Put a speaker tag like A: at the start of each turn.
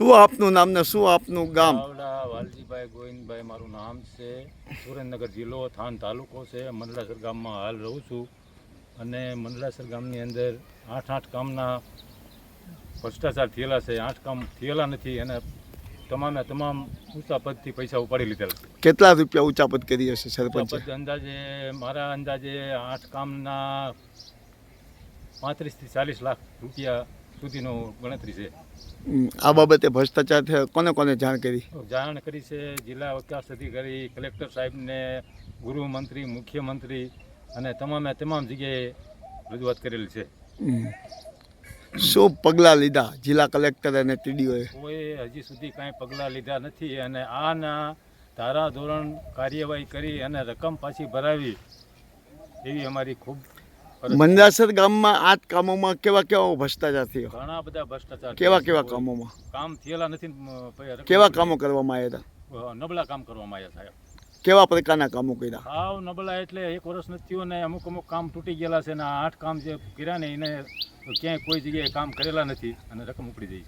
A: શું આપનું નામ ને શું આપનું ગામ?
B: વાલજીભાઈ ગોવિંદભાઈ મારું નામ છે. સુરેન્દ્રનગર જિલ્લો થાન તાલુકો છે. મંડલાસર ગામમાં હાલ રહું છું. અને મંડલાસર ગામની અંદર આઠ આઠ કામના ભ્રષ્ટાચાર થયેલા છે. આઠ કામ થયેલા નથી. અને તમામે તમામ ઊંચા પદથી પૈસા ઉપાડી લીધેલા છે.
A: કેટલા રૂપિયા ઊંચા પદ કરી હશે સરપંચ?
B: અંદાજે મારા અંદાજે આઠ કામના પાંત્રીસથી ચાલીસ લાખ રૂપિયા સુધીનો ગણતરી છે.
A: આ બાબતે ભ્રષ્ટાચાર કોને કોને જાણ કરી?
B: જાણ કરી છે જિલ્લા વિકાસ અધિકારી કલેક્ટર સાહેબને ગૃહમંત્રી મુખ્યમંત્રી અને તમામે તમામ જગ્યાએ રજૂઆત કરેલી છે.
A: શું પગલાં લીધા જિલ્લા કલેક્ટર અને ટીડીઓએ?
B: કોઈ હજી સુધી કાંઈ પગલાં લીધા નથી અને આના ધારા ધોરણ કાર્યવાહી કરી અને રકમ પાછી ભરાવી એવી અમારી ખૂબ.
A: મંદાસર ગામમાં આઠ કામોમાં કેવા કેવા ભ્રષ્ટાચાર થયો
B: ઘણા બધા ભ્રષ્ટાચાર
A: કેવા કેવા કામોમાં?
B: કામ થયેલા નથી
A: કેવા કામો કરવામાં આવ્યા હતા?
B: નબળા કામ કરવામાં આવ્યા સાહેબ.
A: કેવા પ્રકારના કામો કર્યા?
B: હાવ નબળા એટલે એક વર્ષ નથી થયું ને અમુક અમુક કામ તૂટી ગયેલા છે ને આઠ કામ જે કર્યા ને એને ક્યાંય કોઈ જગ્યાએ કામ કરેલા નથી અને રકમ ઉપડી જઈ